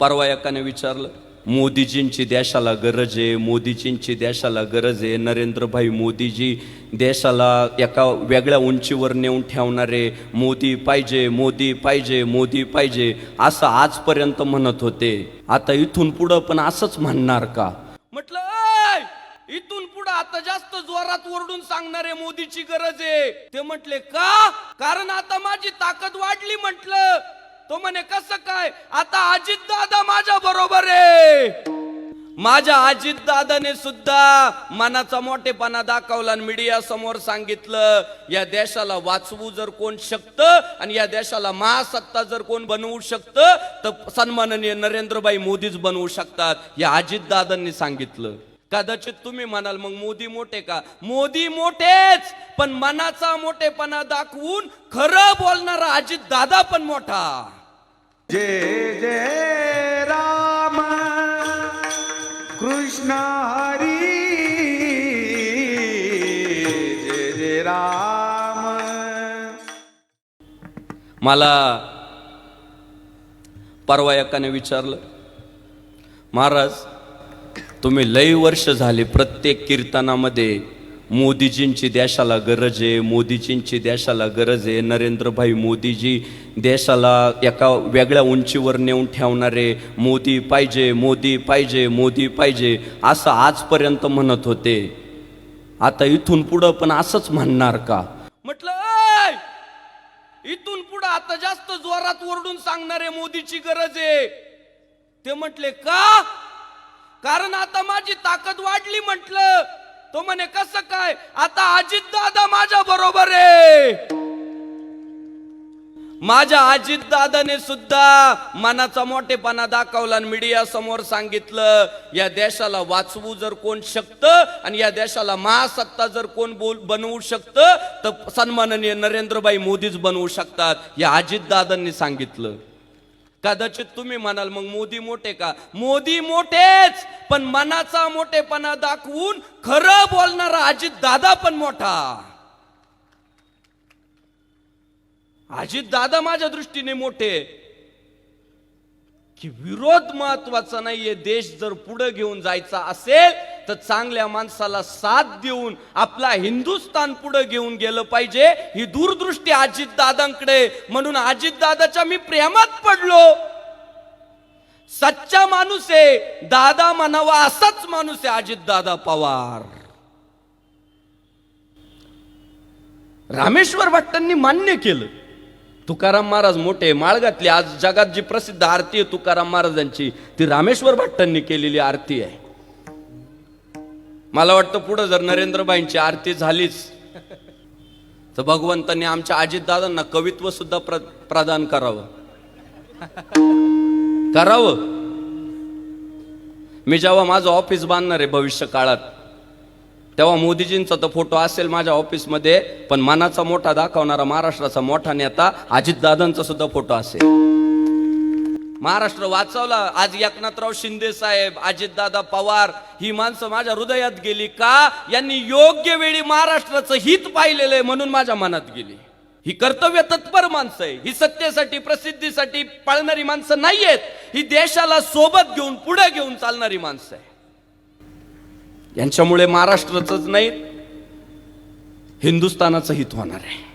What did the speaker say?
परवा एकाने विचारलं मोदीजींची देशाला गरज आहे मोदीजींची देशाला गरज आहे नरेंद्रभाई मोदीजी देशाला एका वेगळ्या उंचीवर नेऊन ठेवणारे मोदी पाहिजे मोदी पाहिजे मोदी पाहिजे असं आजपर्यंत म्हणत होते. आता इथून पुढं पण असंच म्हणणार का? म्हटलं इथून पुढे आता जास्त जोरात ओरडून सांगणारे मोदीची गरज आहे. ते म्हटले का? कारण आता माझी ताकद वाढली म्हटलं. तो म्हणे कसं काय? आता अजित दादा माझ्या बरोबर आहे माझ्या अजित दादाने सुद्धा मनाचा मोठेपणा दाखवला आणि मीडिया समोर सांगितलं या देशाला वाचवू जर कोण शकतं आणि या देशाला महासत्ता जर कोण बनवू शकतं तर सन्माननीय नरेंद्रभाई मोदीच बनवू शकतात. या अजित दादांनी सांगितलं. कदाचित तुम्ही म्हणाल मग मोदी मोठे का? मोदी मोठेच पण मनाचा मोठेपणा दाखवून खरं बोलणारा अजित दादा पण मोठा. जय जय राम। कृष्ण हरी। जय जय राम। मला परवा एकाने विचारलं महाराज तुम्ही लई वर्ष झाले प्रत्येक कीर्तनामध्ये मोदीजींची देशाला गरज आहे मोदीजींची देशाला गरज आहे. नरेंद्रभाई मोदीजी देशाला एका वेगळ्या उंचीवर नेऊन ठेवणारे मोदी पाहिजे मोदी पाहिजे मोदी पाहिजे असं आजपर्यंत म्हणत होते. आता इथून पुढं पण असंच म्हणणार का? म्हटलं इथून पुढं आता जास्त जोरात ओरडून सांगणारे मोदीची गरज आहे. ते म्हटले का? कारण आता माझी ताकद वाढली म्हटलं. तो म्हणे कसं काय? आता अजित दादा माझ्या बरोबर आहे. माझ्या अजित दादाने सुद्धा मनाचा मोठेपणा दाखवला आणि मीडिया समोर सांगितलं या देशाला वाचवू जर कोण शकतं आणि या देशाला महासत्ता जर कोण बोल बनवू शकतं तर सन्माननीय नरेंद्रभाई मोदीच बनवू शकतात. या अजित दादांनी सांगितलं. कदाचित तुम्ही म्हणाल मग मोदी मोठे का? मोदी मोठेच पण मनाचा मोठेपणा दाखवून खरं बोलणारा अजित दादा पण मोठा. अजित दादा माझ्या दृष्टीने मोठे. की विरोध महत्त्वाचा नाहीये देश जर पुढे घेऊन जायचा असेल तर चांगल्या माणसाला साथ देऊन आपला हिंदुस्थान पुढे घेऊन गेलं पाहिजे. ही दूरदृष्टी अजित दादांकडे म्हणून अजित दादाच्या मी प्रेमात पडलो. सच्चा माणूस आहे. दादा म्हणावा असाच माणूस आहे अजित दादा पवार. रामेश्वर भट्टांनी मान्य केलं. तुकाराम महाराज मोठे माळगातली आज जगात जी प्रसिद्ध आरती आहे तुकाराम महाराजांची ती रामेश्वर भट्टांनी केलेली आरती आहे. मला वाटतं पुढं जर नरेंद्रबाईंची आरती झालीच तर भगवंतांनी आमच्या अजितदादांना कवित्व सुद्धा प्र प्रदान करावं. करावं. मी जेव्हा माझं ऑफिस बांधणार आहे भविष्य काळात तेव्हा मोदीजींचा तर फोटो असेल माझ्या ऑफिसमध्ये पण मनाचा मोठा दाखवणारा महाराष्ट्राचा मोठा नेता अजितदादांचा सुद्धा फोटो असेल. महाराष्ट्र वाचवला. आज एकनाथराव शिंदे साहेब अजितदादा पवार ही माणसं माझ्या हृदयात गेली का? यांनी योग्य वेळी महाराष्ट्राचं हित पाहिलेलं आहे म्हणून माझ्या मनात गेली. ही कर्तव्य तत्पर माणसं आहे. ही सत्तेसाठी प्रसिद्धीसाठी पाळणारी माणसं नाहीयेत. ही देशाला सोबत घेऊन पुढे घेऊन चालणारी माणसं आहे. यांच्यामुळे महाराष्ट्राचंच नाही हिंदुस्थानाचं हित होणार आहे.